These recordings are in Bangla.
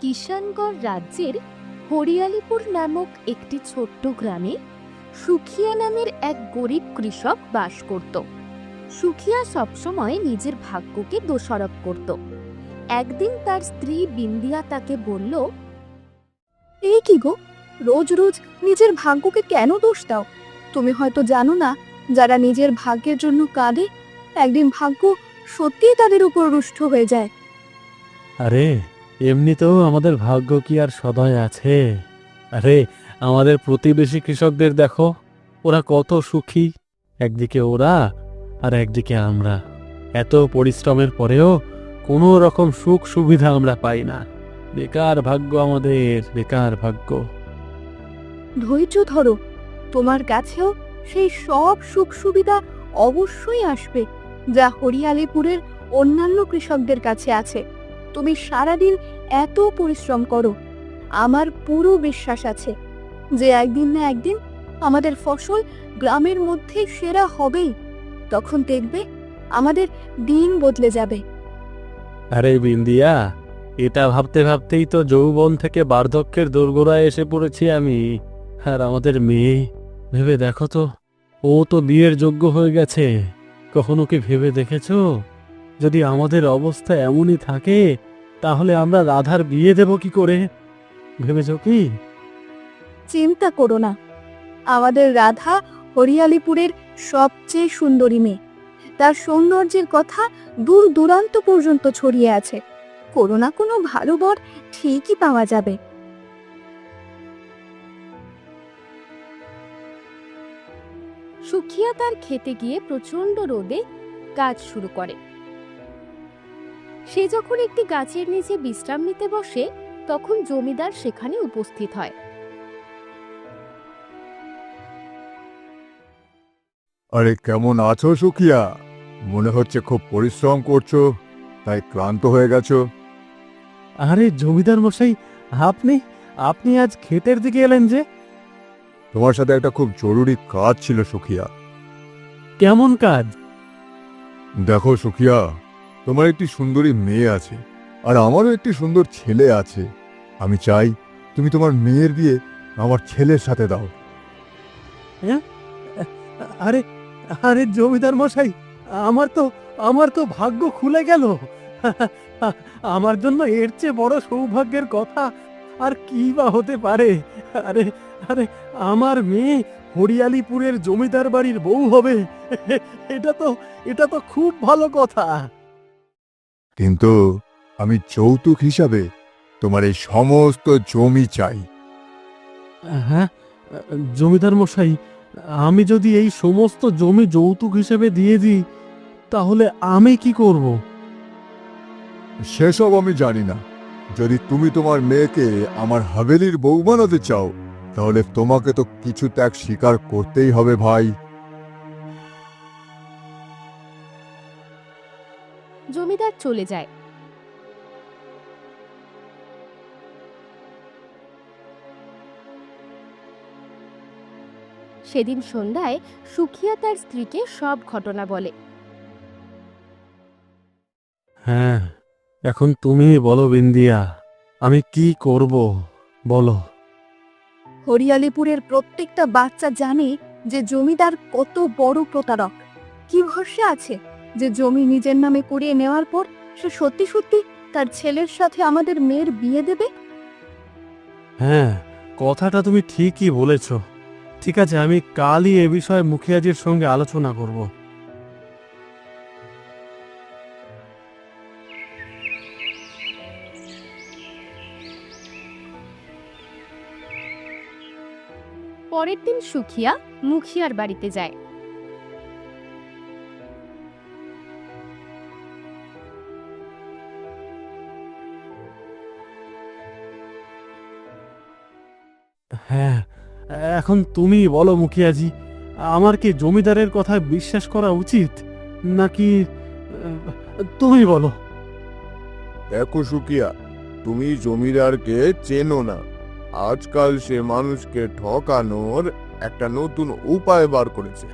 কিষানগড় রাজ্যের হরিয়ালিপুর নামক একটি ছোট্ট গ্রামে সুখিয়া নামের এক গরিব কৃষক বাস করত। সুখিয়া সবসময় নিজের ভাগ্যকে দোষারোপ করত। একদিন তার স্ত্রী বিন্দিয়া তাকে বলল এই কি গো? রোজ রোজ নিজের ভাগ্যকে কেন দোষ দাও? তুমি হয়তো জানো না যারা নিজের ভাগ্যের জন্য কাঁদে একদিন ভাগ্য সত্যিই তাদের উপর রুষ্ট হয়ে যায়। আরে এমনিতেও আমাদের ভাগ্য কি আর সদয় আছে? আরে, আমাদের প্রতিবেশী কৃষকদের দেখো, ওরা কত সুখী। একদিকে ওরা আর একদিকে আমরা। এত পরিশ্রমের পরেও কোনো রকম সুখ সুবিধা আমরা পাই না। বেকার ভাগ্য আমাদের, বেকার ভাগ্য। ধৈর্য ধরো, তোমার কাছেও সেই সব সুখ সুবিধা অবশ্যই আসবে, যা হরিয়ালিপুরের অন্যান্য কৃষকদের কাছে আছে। তুমি সারাদিন এত পরিশ্রম করো। আমার পুরো বিশ্বাস আছে যে একদিন না একদিন আমাদের ফসল গ্রামের মধ্যে সেরা হবেই। তখন দেখবে আমাদের দিন বদলে যাবে। আরে বিন্দিয়া, এটা ভাবতে ভাবতেই তো যৌবন থেকে বার্ধক্যের দোরগোড়ায় এসে পড়েছি আমি। আর আমাদের মেয়ে, ভেবে দেখো তো, ও তো বিয়ের যোগ্য হয়ে গেছে। কখনো কি ভেবে দেখেছ? যদি আমাদের অবস্থা এমনই থাকে, তাহলে আমরা রাধার বিয়ে দেব কি করে? ভেবেছো কি? চিন্তা করো না। আমাদের রাধা হরিয়ালিপুরের সবচেয়ে সুন্দরী মেয়ে। তার সৌন্দর্যের কথা দূর দূরান্ত পর্যন্ত ছড়িয়ে আছে। কোনো না কোনো ভালো বর ঠিকই পাওয়া যাবে। সুখিয়া তার খেতে গিয়ে প্রচণ্ড রোদে কাজ শুরু করে। সে যখন একটি গাছের নিচে বিশ্রাম নিতে বসে তখন জমিদার সেখানে উপস্থিত হয়। আরে কেমন আছো সুখিয়া মনে হচ্ছে খুব পরিশ্রম করছ তাই ক্লান্ত হয়ে গেছো। আরে জমিদার মশাই আপনি আপনি আজ ক্ষেতের দিকে এলেন যে? তোমার সাথে একটা খুব জরুরি কাজ ছিল সুখিয়া কেমন কাজ? দেখো সুখিয়া তোমার একটি সুন্দরী মেয়ে আছে, আর আমারও একটি সুন্দর ছেলে আছে। আমি চাই তুমি তোমার মেয়ের বিয়ে আমার ছেলের সাথে দাও। আরে আরে জমিদার মশাই, আমার তো আমার তো ভাগ্য খুলে গেল। আমার জন্য এর চেয়ে বড় সৌভাগ্যের কথা আর কি বা হতে পারে? আরে আরে আমার মেয়ে হরিয়ালিপুরের জমিদার বাড়ির বউ হবে। এটা তো এটা তো খুব ভালো কথা। কিন্তু আমি যৌতুক হিসাবে তোমার এই সমস্ত জমি চাই। হ্যাঁ জমিদার মশাই আমি যদি এই সমস্ত জমি যৌতুক হিসেবে দিয়ে দিই তাহলে আমি কি করব? সেসব আমি জানি না। যদি তুমি তোমার মেয়েকে আমার হাভেলির বউ বানাতে চাও তাহলে তোমাকে তো কিছু ত্যাগ স্বীকার করতেই হবে ভাই। জমিদার চলে যায়। সেদিন সন্ধ্যায় সুখিয়া তার স্ত্রীকে সব ঘটনা বলে। হ্যাঁ এখন তুমি বলো বিন্দিয়া আমি কি করব বলো। হরিয়ালিপুরের প্রত্যেকটা বাচ্চা জানে যে জমিদার কত বড় প্রতারক। কি ভরসা আছে? যে জমি নিজের নামে করিয়ে নেওয়ার পর সে সত্যি সত্যি তার ছেলের সাথে আমাদের মেয়ের বিয়ে দেবে? হ্যাঁ কথাটা তুমি ঠিকই বলেছ। ঠিক আছে আমি কালই এ বিষয়ে মুখিয়াজির সঙ্গে আলোচনা করব। পরের দিন সুখিয়া মুখিয়ার বাড়িতে যায়। হ্যাঁ এখন তুমি বলো মুখিয়াজি আমার কি জমিদারের কথা বিশ্বাস করা উচিত? নাকি তুমি বলো। দেখো সুকিয়া তুমি জমিদারকে চেনো না। আজকাল সে মানুষকে ঠকানোর একটা নতুন উপায় বার করেছে।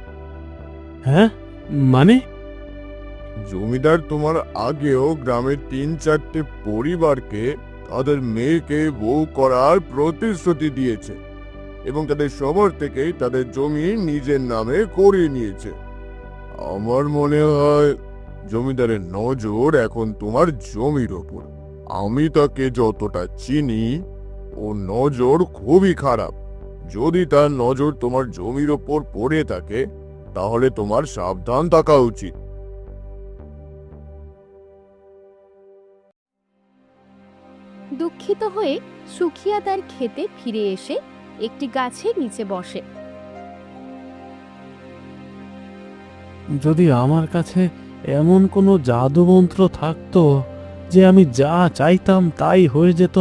হ্যাঁ মানে? জমিদার তোমার আগেও গ্রামের তিন চারটে পরিবারকে তাদের মেয়েকে বউ করার প্রতিশ্রুতি দিয়েছে এবং তাদের সবার থেকেই তাদের জমি নিজের নামে করিয়ে নিয়েছে। আমার মনে হয় জমিদারের নজর এখন তোমার জমির ওপর। আমি তাকে যতটা চিনি ও নজর খুবই খারাপ। যদি তার নজর তোমার জমির ওপর পড়ে থাকে, তাহলে তোমার সাবধান থাকা উচিত। দুঃখিত হয়ে সুখিয়া তার খেতে ফিরে এসে একটি গাছের নিচে বসে। যদি আমার কাছে এমন কোনো জাদুমন্ত্র থাকতো যে আমি যা চাইতাম তাই হয়ে যেত।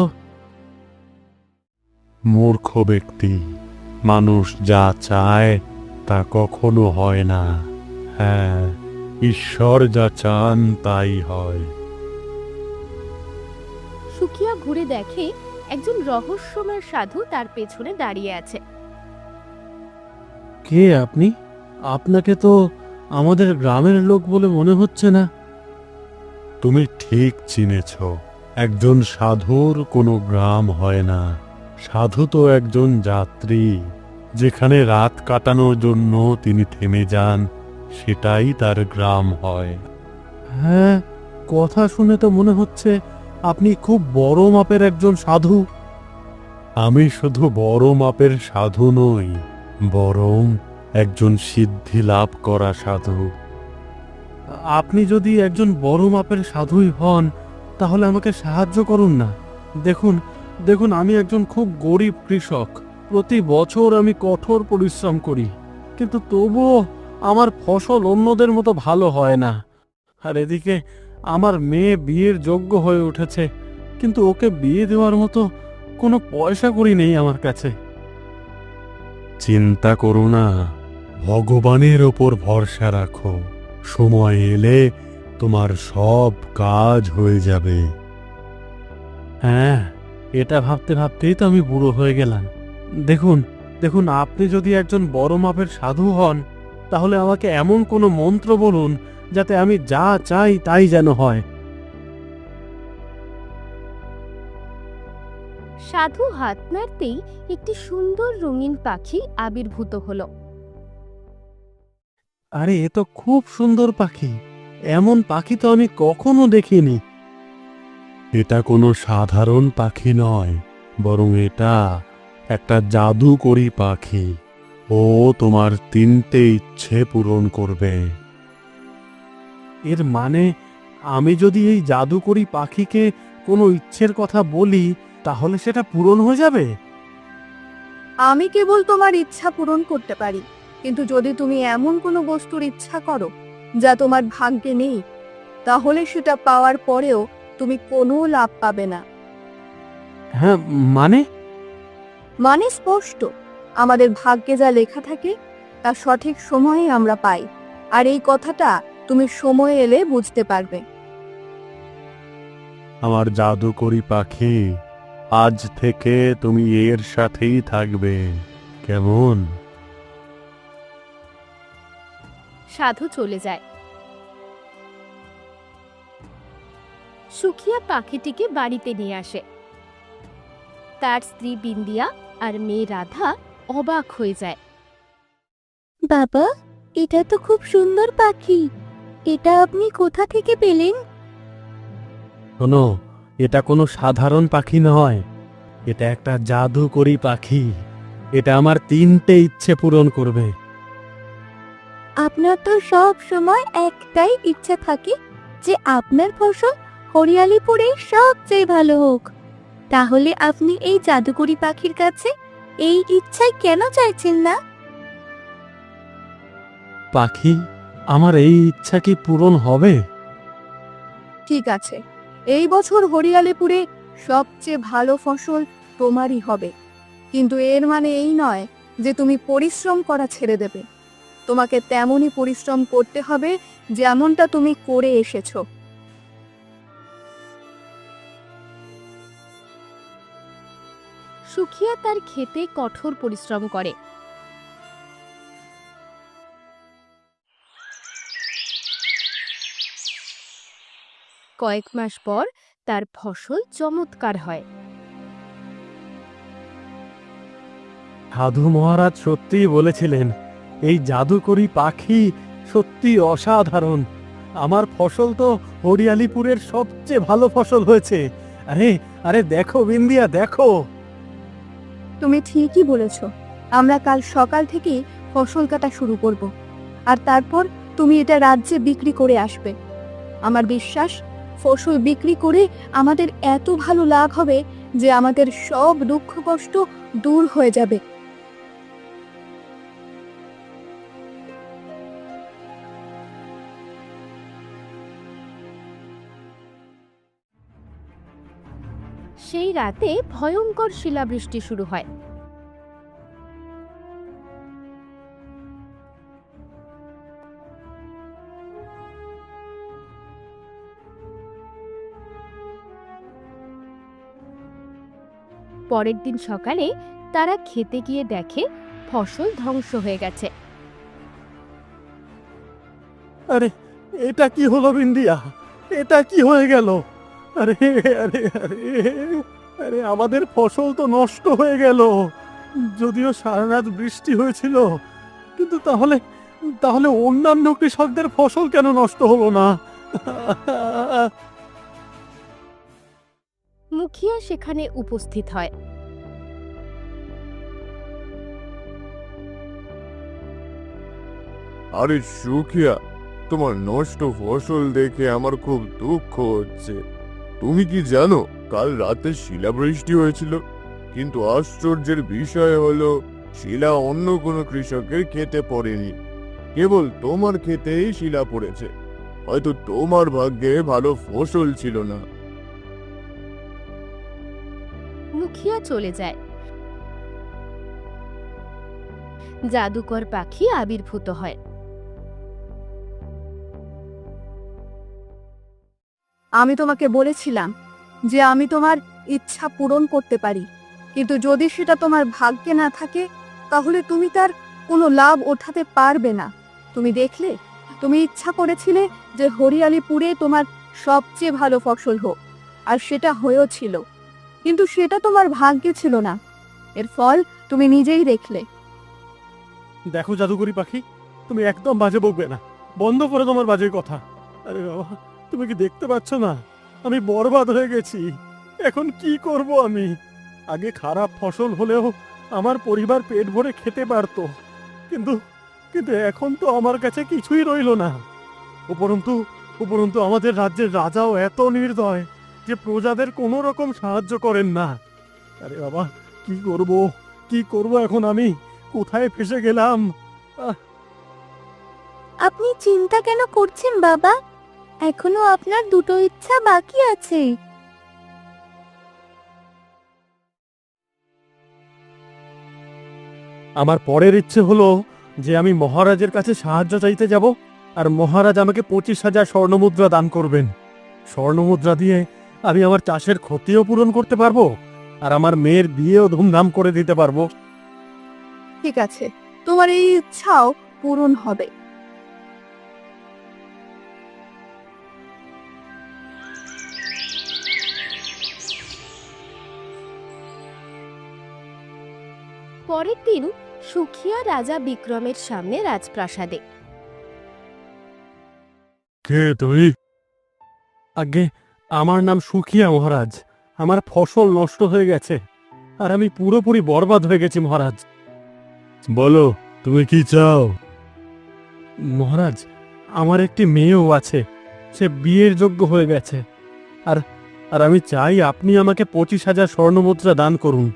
মূর্খ ব্যক্তি মানুষ যা চায় তা কখনো হয় না। হ্যাঁ ঈশ্বর যা চান তাই হয়। সুখিয়া ঘুরে দেখে একজন রহস্যময় সাধু তার পেছনে দাঁড়িয়ে আছে। কে আপনি? আপনাকে তো আমাদের গ্রামের লোক বলে মনে হচ্ছে না। তুমি ঠিক চিনেছ একজন সাধুর কোনো গ্রাম হয় না। সাধু তো একজন যাত্রী যেখানে রাত কাটানোর জন্য তিনি থেমে যান সেটাই তার গ্রাম হয়। হ্যাঁ কথা শুনে তো মনে হচ্ছে আপনি খুব বড় মাপের একজন সাধু। আমি শুধু বড় মাপের সাধু নই বরং একজন সিদ্ধি লাভ করা সাধু। আপনি যদি একজন বড় মাপের সাধুই হন তাহলে আমাকে সাহায্য করুন না। দেখুন দেখুন আমি একজন খুব গরিব কৃষক। প্রতি বছর আমি কঠোর পরিশ্রম করি কিন্তু তবুও আমার ফসল অন্যদের মতো ভালো হয় না। আর এদিকে আমার মেয়ে বিয়ের যোগ্য হয়ে উঠেছে কিন্তু ওকে বিয়ে দেওয়ার মতো কোনো পয়সা করি নেই আমার কাছে। চিন্তা করো না ভগবানের ওপর ভরসা রাখো। সময় এলে তোমার সব কাজ হয়ে যাবে। হ্যাঁ এটা ভাবতে ভাবতেই তো আমি বুড়ো হয়ে গেলাম। দেখুন দেখুন আপনি যদি একজন বড় মাপের সাধু হন তাহলে আমাকে এমন কোনো মন্ত্র বলুন যাতে আমি যা চাই তাই যেন হয়। সাধু হাত নাড়তেই একটি সুন্দর রঙিন পাখি আবির্ভূত হলো। আরে এ তো খুব সুন্দর পাখি। এমন পাখি তো আমি কখনো দেখিনি। এটা কোনো সাধারণ পাখি নয় বরং এটা একটা জাদুকরি পাখি। ও তোমার তিনটে ইচ্ছে পূরণ করবে। এর মানে আমি যদি এই জাদুকরি পাখিকে কোনো ইচ্ছের কথা বলি তাহলে সেটা পূরণ হয়ে যাবে? আমি কেবল তোমার ইচ্ছা পূরণ করতে পারি কিন্তু যদি তুমি এমন কোনো বস্তুর ইচ্ছা করো যা তোমার ভাগ্যে নেই তাহলে সেটা পাওয়ার পরেও তুমি কোনো লাভ পাবে না। হ্যাঁ মানে? মানে স্পষ্ট আমাদের ভাগ্যে যা লেখা থাকে তা সঠিক সময়ে আমরা পাই আর এই কথাটা তুমি সময় এলে বুঝতে পারবে। আমার জাদুকরি পাখি আজ থেকে তুমি এর সাথেই থাকবে। কেমন? সাধু চলে যায়। সুখিয়া পাখিটিকে বাড়িতে নিয়ে আসে। তার স্ত্রী বিন্দিয়া আর মেয়ে রাধা অবাক হয়ে যায়। বাবা এটা তো খুব সুন্দর পাখি। এটা আপনি কোথা থেকে পেলেন? শোনো এটা কোনো সাধারণ পাখি নয়। এটা একটা জাদুকরি পাখি। এটা আমার তিনটে ইচ্ছে পূরণ করবে। আপনার তো সব সময় একটাই ইচ্ছা থাকে যে আপনার ফসল হরিয়ালিপুরে সবচেয়ে ভালো হোক। তাহলে আপনি এই জাদুকরি পাখির কাছে এই ইচ্ছাই কেন চাইছেন না? পাখি আমার এই ইচ্ছা কি পূরণ হবে? ঠিক আছে। এই বছর হরিয়ালিপুরে সবচেয়ে ভালো ফসল তোমারই হবে। কিন্তু এর মানে এই নয় যে তুমি পরিশ্রম করা ছেড়ে দেবে। তোমাকে তেমনই পরিশ্রম করতে হবে যেমনটা তুমি করে এসেছ। সুখিয়া তার খেতে কঠোর পরিশ্রম করে। কয়েক মাস পর তার ফসল চমৎকার হয়। সাধু মহারাজ সত্যিই বলেছিলেন এই জাদুকরি পাখি সত্যি অসাধারণ। আমার ফসল তো হরিয়ালিপুরের সবচেয়ে ভালো ফসল হয়েছে। আরে আরে দেখো বিন্দিয়া দেখো! তুমি ঠিকই বলেছ। আমরা কাল সকাল থেকেই ফসল কাটা শুরু করব। আর তারপর তুমি এটা রাজ্যে বিক্রি করে আসবে। আমার বিশ্বাস ফসল বিক্রি করে আমাদের এত ভালো লাভ হবে যে আমাদের সব দুঃখ কষ্ট দূর হয়ে যাবে। সেই রাতে ভয়ঙ্কর শিলাবৃষ্টি শুরু হয়। পরের দিন সকালে তারা খেতে গিয়ে দেখে ফসল ধ্বংস হয়ে গেছে। আরে এটা কি হলো বিন্দিয়া? এটা কি হয়ে গেল? আরে আরে আরে আরে আমাদের ফসল তো নষ্ট হয়ে গেল। যদিও সারা রাত বৃষ্টি হয়েছিল কিন্তু তাহলে তাহলে অন্যান্য কৃষকদের ফসল কেন নষ্ট হলো না? মুখিয়া সেখানে উপস্থিত হয়। আরে সুখিয়া, তোমার নষ্ট ফসল দেখে আমার খুব দুঃখ হচ্ছে। তুমি কি জানো, কাল রাতে শিলাবৃষ্টি হয়েছিল, কিন্তু আশ্চর্যের বিষয় হলো, শিলা অন্য কোনো কৃষকের খেতে পড়েনি। কেবল তোমার খেতেই শিলা পড়েছে। হয়তো তোমার ভাগ্যে ভালো ফসল ছিল না। মুখিয়া চলে যায়। জাদুকর পাখি আবির্ভূত হয়। আমি তোমাকে বলেছিলাম যে আমি তোমার ইচ্ছা পূরণ করতে পারি। কিন্তু যদি সেটা তোমার ভাগ্যে না থাকে, তাহলে তুমি তার কোনো লাভ ওঠাতে পারবে না। তুমি দেখলে, তুমি ইচ্ছা করেছিলে যে হরিয়ালিপুরে তোমার সবচেয়ে ভালো ফসল হোক, আর সেটা হয়েও ছিল কিন্তু সেটা তোমার ভাগ্যে ছিল না। এর ফল তুমি নিজেই দেখলে। দেখো জাদুকরি পাখি, তুমি একদম বাজে বকবে না। বন্ধ করে তোমার বাজে কথা। আরে বাবা। তুমি কি দেখতে পাচ্ছ না? আমি বরবাদ হয়ে গেছি। এখন কি করব আমি? আগে খারাপ ফসল হলেও আমার পরিবার পেট ভরে খেতে পারতো। কিন্তু কিন্তু এখন তো আমার কাছে কিছুই রইল না। উপরন্তু উপরন্তু আমাদের রাজ্যের রাজাও এত নির্দয় যে প্রজাদের কোনো রকম সাহায্য করেন না। আরে বাবা, কি করব? কি করব এখন আমি? কোথায় ফেসে গেলাম? আপনি চিন্তা কেন করছেন বাবা? এখনও আপনার দুটো ইচ্ছা বাকি আছে। আমার পরের ইচ্ছে হলো যে আমি মহারাজের কাছে সাহায্য চাইতে যাব আর মহারাজ আমাকে পঁচিশ হাজার স্বর্ণমুদ্রা দান করবেন। স্বর্ণমুদ্রা দিয়ে আমি আমার চাষের ক্ষতিও পূরণ করতে পারব আর আমার মেয়ের বিয়েও ধুমধাম করে দিতে পারব। ঠিক আছে তোমার এই ইচ্ছাও পূরণ হবে। পরের দিন সুখিয়া রাজা বিক্রমের সামনে রাজপ্রাসাদে। কে তুই আগে আমার নাম সুখিয়া মহারাজ। আমার ফসল নষ্ট হয়ে গেছে, আর আমি পুরোপুরি বরবাদ হয়ে গেছি মহারাজ। বলো, তুমি কি চাও? মহারাজ, আমার একটি মেয়েও আছে, সে বিয়ের যোগ্য হয়ে গেছে। আর আর আমি চাই আপনি আমাকে পঁচিশ হাজার স্বর্ণমুদ্রা দান করুন।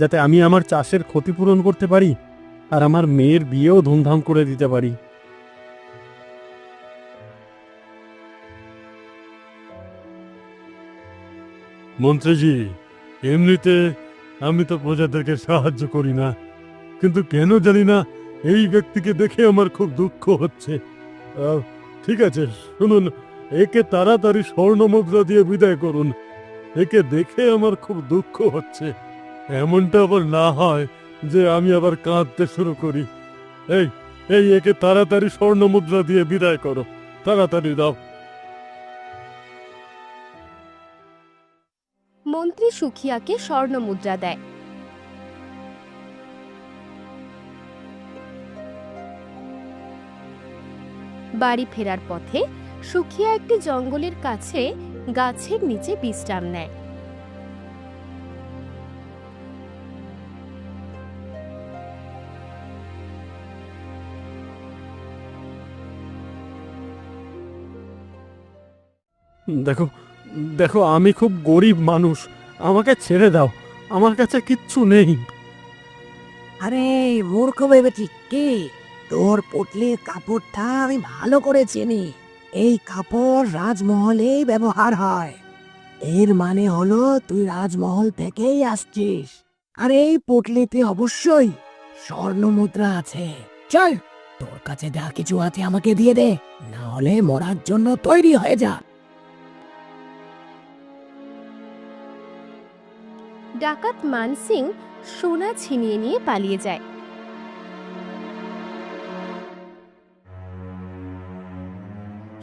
যাতে আমি আমার চাষের ক্ষতিপূরণ করতে পারি আর আমার মেয়ের বিয়েও ধুমধাম করে দিতে পারি। মন্ত্রীজি, এমনিতে আমি তো প্রজাদেরকে সাহায্য করি না, কিন্তু কেন জানি না এই ব্যক্তিকে দেখে আমার খুব দুঃখ হচ্ছে। ঠিক আছে, শুনুন, একে তাড়াতাড়ি স্বর্ণ মুদ্রা দিয়ে বিদায় করুন। একে দেখে আমার খুব দুঃখ হচ্ছে। এমনটা আবার না হয় যে আমি আবার কাঁদতে শুরু করি। এই এই, একে তাড়াতাড়ি স্বর্ণ মুদ্রা দিয়ে বিদায় করো। তাড়াতাড়ি দাও। মন্ত্রী সুখিয়াকে স্বর্ণ মুদ্রা দেয়। বাড়ি ফেরার পথে সুখিয়া একটি জঙ্গলের কাছে গাছের নিচে বিশ্রাম নেয়। দেখো দেখো, আমি খুব গরিব মানুষ। আমাকে ছেড়ে দাও। আমার কাছে কিচ্ছু নেই। আরে, মূর্খ ভেবেছি কি? তোর পুটলির কাপড়টা আমি ভালো করে চিনি। এই কাপড় রাজমহলেই ব্যবহার হয়। এর মানে হলো তুই রাজমহল থেকেই আসছিস। আর এই পুটলিতে অবশ্যই স্বর্ণ মুদ্রা আছে। চল, তোর কাছে যা কিছু আছে আমাকে দিয়ে দে। না হলে মরার জন্য তৈরি হয়ে যা। ডাকাত মানসিং সোনা ছিনিয়ে নিয়ে পালিয়ে যায়।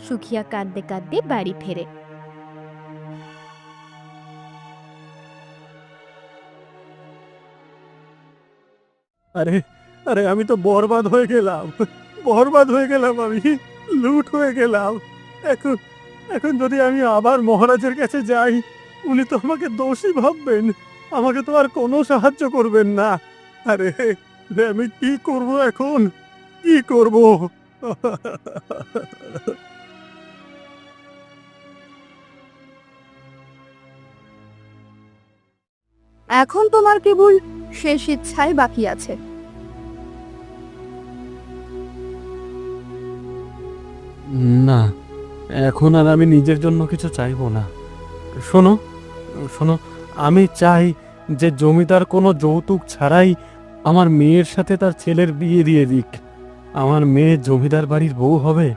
সুখিয়া কাঁদতে কাঁদতে বাড়ি ফেরে। আরে আরে, আমি তো বরবাদ হয়ে গেলাম। বরবাদ হয়ে গেলাম আমি, লুট হয়ে গেলাম। এখন এখন যদি আমি আবার মহারাজের কাছে যাই, উনি তো আমাকে দোষী ভাববেন। আমাকে তো আর কোনো সাহায্য করবেন না। আরে আমি কি করব এখন? কি করব? এখন তোমার কেবল শেষ ইচ্ছাই বাকি আছে। না এখন আর আমি নিজের জন্য কিছু চাইব না। শোনো শোনো আমি চাই যে জমিদার কোনো যৌতুক ছাড়াই আমার মেয়ের সাথে তার ছেলের বিয়ে দিয়ে দিক। আমার মেয়ে জমিদার বাড়ির বউ হবে,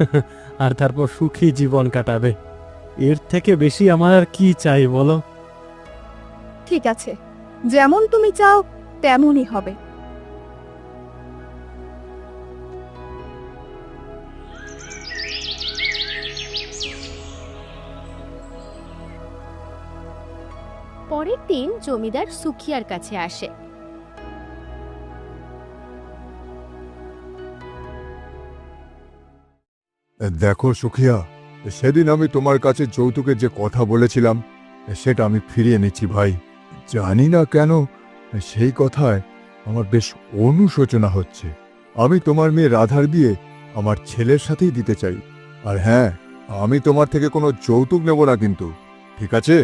আর তারপর সুখী জীবন কাটাবে। এর থেকে বেশি আমার আর কি চাই বলো? ঠিক আছে, যেমন তুমি চাও, তেমনই হবে। পরের দিন জমিদার সুখিয়ার কাছে আসে। দেখো সুখিয়া, সেদিন আমি তোমার কাছে যৌতুকের যে কথা বলেছিলাম, সেটা আমি ফিরিয়ে নিচ্ছি ভাই। জানি না কেন সেই কথায় আমার বেশ অনুশোচনা হচ্ছে। আমি তোমার মেয়ে রাধার বিয়ে আমার ছেলের সাথেই দিতে চাই। আর হ্যাঁ আমি তোমার থেকে কোনো যৌতুক নেব না কিন্তু, ঠিক আছে?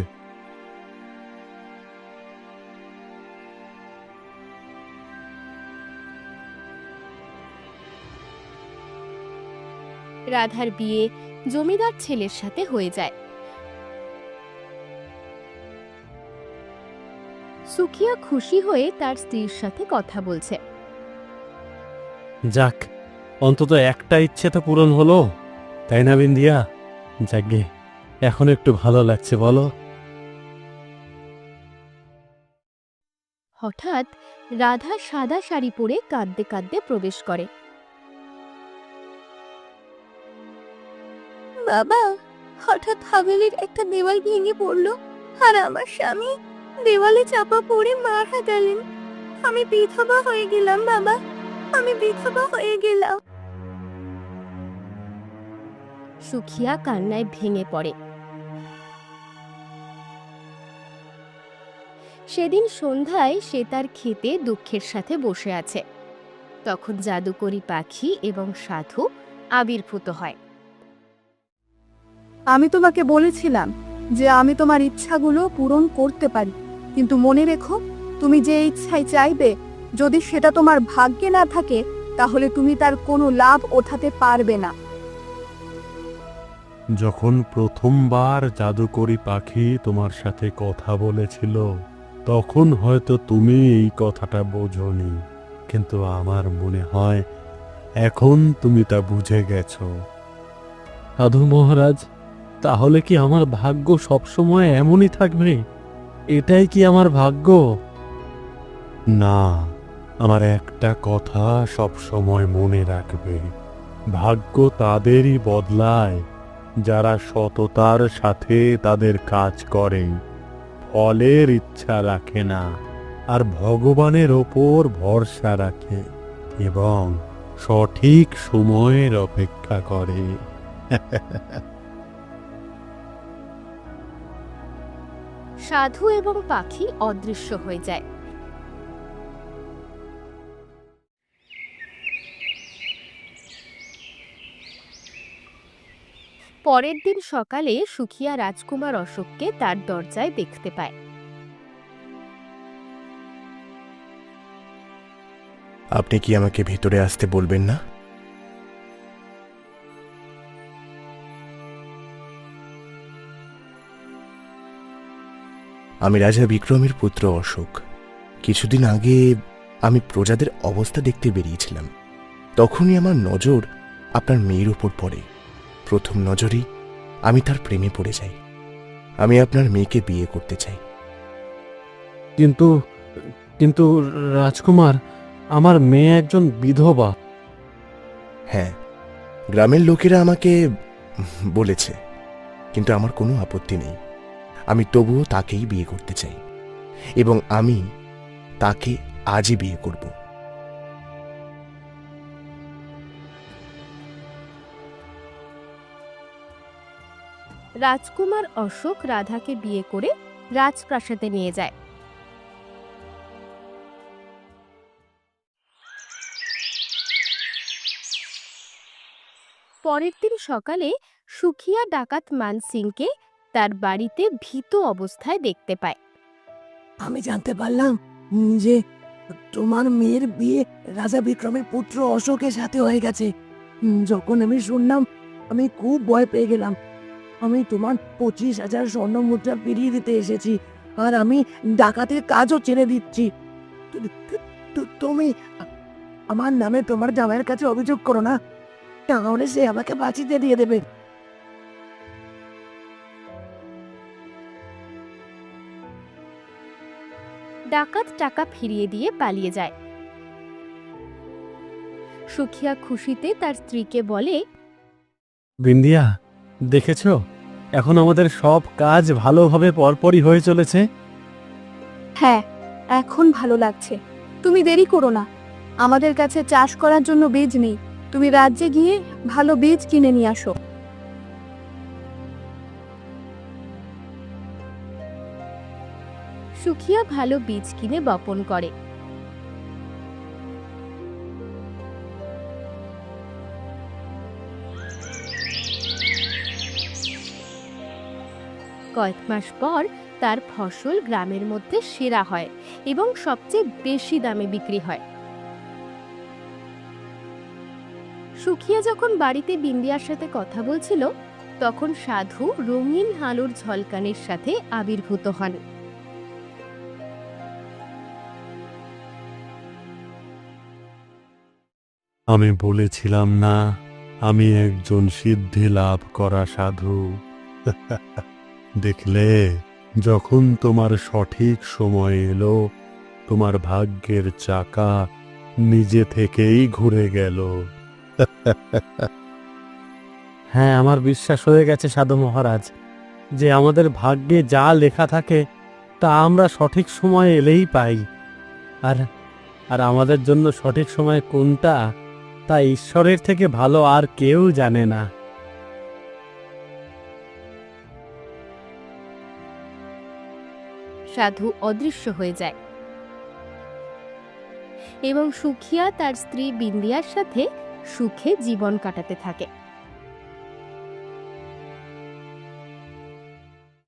রাধার বিয়ে জমিদার ছেলের সাথে হয়ে যায়। সুখিয়া খুশি হয়ে তার স্ত্রীর সাথে কথা বলছে। যাক অন্তত একটা ইচ্ছে তো পূরণ হলো তাই না বিন্দিয়া যাকে এখন একটু ভালো লাগছে বলো। হঠাৎ রাধা সাদা শাড়ি পরে কাঁদতে কাঁদতে প্রবেশ করে। বাবা, হঠাৎ হাভেলির একটা দেওয়াল ভেঙে পড়ল, আর আমার স্বামী দেওয়ালে চাপা পড়ে মারা গেলেন। আমি বিধবা হয়ে গেলাম বাবা, আমি বিধবা হয়ে গেলাম। সুখিয়া কান্নায় ভেঙে পড়ে। সেদিন সন্ধ্যায় সে তার খেতে দুঃখের সাথে বসে আছে। তখন জাদুকরি পাখি এবং সাধু আবির্ভূত হয়। আমি তোমাকে বলেছিলাম যে আমি তোমার ইচ্ছাগুলো পূরণ করতে পারি। কিন্তু মনে রেখো তুমি যে ইচ্ছাই চাইবে যদি সেটা তোমার ভাগ্যে না থাকে তাহলে তুমি তার কোনো লাভ ওঠাতে পারবে না। যখন প্রথমবার জাদুকরি পাখি তোমার সাথে কথা বলেছিল তখন হয়তো তুমি এই কথাটা বোঝনি। কিন্তু আমার মনে হয় এখন তুমি তা বুঝে গেছো। সাধু মহারাজ তাহলে কি আমার ভাগ্য সবসময় এমনই থাকবে? এটাই কি আমার ভাগ্য? না, আমার একটা কথা সব সময় মনে রাখবে। ভাগ্য তাদেরই বদলায়, যারা সততার সাথে তাদের কাজ করে। ফলের ইচ্ছা রাখে না, আর ভগবানের ওপর ভরসা রাখে এবং সঠিক সময়ের অপেক্ষা করে। সাধু এবং পাখি অদৃশ্য হয়ে যায়। পরের দিন সকালে সুখিয়া রাজকুমার অশোককে তার দরজায় দেখতে পায়। আপনি কি আমাকে ভেতরে আসতে বলবেন না? আমি রাজা বিক্রমের পুত্র অশোক। কিছুদিন আগে আমি প্রজাদের অবস্থা দেখতে বেরিয়েছিলাম। তখনই আমার নজর আপনার মেয়ের উপর পড়ে। প্রথম নজরেই আমি তার প্রেমে পড়ে যাই। আমি আপনার মেয়েকে বিয়ে করতে চাই। কিন্তু কিন্তু রাজকুমার আমার মেয়ে একজন বিধবা। হ্যাঁ গ্রামের লোকেরা আমাকে বলেছে কিন্তু আমার কোনো আপত্তি নেই। আমি তবুও তাকেই বিয়ে করতে চাই এবং আমি তাকে আজই বিয়ে করব। রাজকুমার অশোক রাধাকে বিয়ে করে রাজপ্রাসাদে নিয়ে যায়। পরের দিন সকালে সুখিয়া ডাকাত মান সিংকে তার বাড়িতে ভীত অবস্থায় দেখতে পায়। আমি জানতে পারলাম যে তোমার মেয়ের বিয়ে রাজা বিক্রমের পুত্র অশোকের সাথে হয়ে গেছে। যখন আমি শুনলাম, আমি খুব ভয় পেয়ে গেলাম। আমি তোমার পঁচিশ হাজার স্বর্ণ মুদ্রা ফিরিয়ে দিতে এসেছি আর আমি ডাকাতের কাজও ছেড়ে দিচ্ছি। তুমি আমার নামে তোমার জামাইয়ের কাছে অভিযোগ করো না, তাহলে সে আমাকে বাঁচিতে দিয়ে দেবে। ডাকাত টাকা ফিরিয়ে দিয়ে পালিয়ে যায়। সুখিয়া খুশিতে তার স্ত্রীকে বলে বিন্দিয়া দেখেছ? এখন আমাদের সব কাজ ভালোভাবে পরপরই হয়ে চলেছে। হ্যাঁ এখন ভালো লাগছে। তুমি দেরি করো না। আমাদের কাছে চাষ করার জন্য বীজ নেই। তুমি রাজ্যে গিয়ে ভালো বীজ কিনে নিয়ে আসো। সুখিয়া ভালো বীজ কিনে বপন করে। কয়েক মাস পর তার ফসল গ্রামের মধ্যে সেরা হয় এবং সবচেয়ে বেশি দামে বিক্রি হয়। সুখিয়া যখন বাড়িতে বিন্দিয়ার সাথে কথা বলছিল, তখন সাধু রঙিন হালুর ঝলকানির সাথে আবির্ভূত হন। আমি বলেছিলাম, না, আমি একজন সিদ্ধি লাভ করা সাধু। দেখলে, যখন তোমার সঠিক সময় এলো, তোমার ভাগ্যের চাকা নিজে থেকেই ঘুরে গেল। হ্যাঁ আমার বিশ্বাস হয়ে গেছে সাধু মহারাজ, যে আমাদের ভাগ্যে যা লেখা থাকে, তা আমরা সঠিক সময় এলেই পাই। আর আর আমাদের জন্য সঠিক সময় কোনটা? তা ঈশ্বরের থেকে ভালো আর কেউ জানে না। সাধু অদৃশ্য হয়ে যায়। এবং সুখিয়া তার স্ত্রী বিন্দিয়ার সাথে সুখে জীবন কাটাতে থাকে।